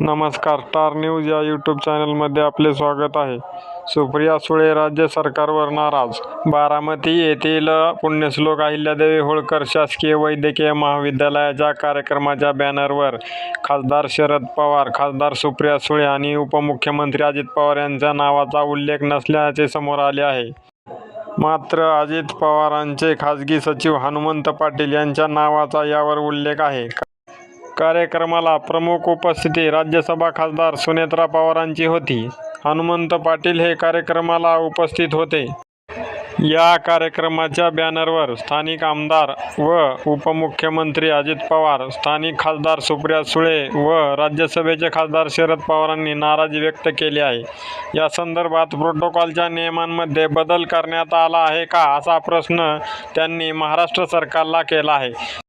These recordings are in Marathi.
नमस्कार स्टार न्यूज या यूट्यूब चॅनलमध्ये आपले स्वागत आहे. सुप्रिया सुळे राज्य सरकारवर नाराज. बारामती येथील पुण्यश्लोक अहिल्यादेवी होळकर शासकीय वैद्यकीय महाविद्यालयाच्या कार्यक्रमाच्या बॅनरवर खासदार शरद पवार खासदार सुप्रिया सुळे आणि उपमुख्यमंत्री अजित पवार यांच्या नावाचा उल्लेख नसल्याचे समोर आले आहे. मात्र अजित पवारांचे खासगी सचिव हनुमंत पाटील यांच्या नावाचा यावर उल्लेख आहे. कार्यक्रमाला प्रमुख उपस्थिती राज्यसभा खासदार सुनेत्रा पवारांची होती. हनुमंत पाटील हे कार्यक्रमाला उपस्थित होते. या कार्यक्रमाच्या बॅनरवर स्थानिक आमदार व उपमुख्यमंत्री अजित पवार स्थानिक खासदार सुप्रिया सुळे व राज्यसभेचे खासदार शरद पवारांनी नाराजी व्यक्त केली आहे. या संदर्भात प्रोटोकॉलच्या नियमांमध्ये बदल करण्यात आला आहे का असा प्रश्न त्यांनी महाराष्ट्र सरकारला केला आहे.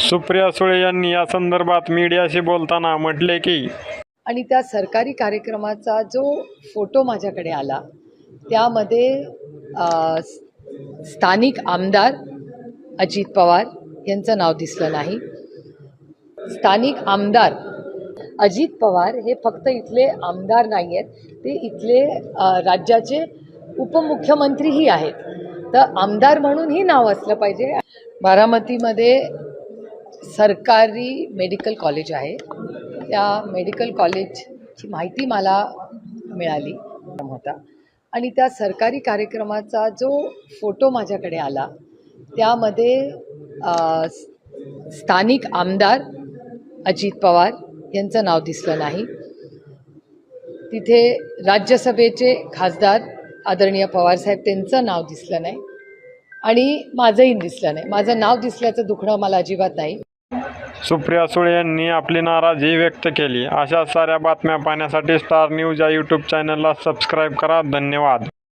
सुप्रिया सुळे यांनी या संदर्भात मीडियाशी बोलताना म्हटले की आणि त्या सरकारी कार्यक्रमाचा जो फोटो माझ्याकडे आला त्यामध्ये स्थानिक आमदार अजित पवार यांचं नाव दिसलं नाही. स्थानिक आमदार अजित पवार हे फक्त इथले आमदार नाही आहेत ते इथले राज्याचे उपमुख्यमंत्रीही आहेत. तर आमदार म्हणूनही नाव असलं पाहिजे. बारामतीमध्ये सरकारी मेडिकल कॉलेज आहे. त्या मेडिकल कॉलेजची माहिती मला मिळाली. होता. आणि त्या सरकारी कार्यक्रमाचा जो फोटो माझ्याकडे आला त्यामध्ये स्थानिक आमदार अजित पवार यांचं नाव दिसलं नाही. तिथे राज्यसभेचे खासदार आदरणीय पवारसाहेब त्यांचं नाव दिसलं नाही. आणि माझंही दिसलं नाही. माझं नाव दिसल्याचं दुखणं मला अजिबात नाही. सुप्रिया सुळे यांनी आपली नाराजी व्यक्त केली. अशा साऱ्या बातम्या पाहण्यासाठी स्टार न्यूज या यूट्यूब चॅनलला सबस्क्राईब करा. धन्यवाद.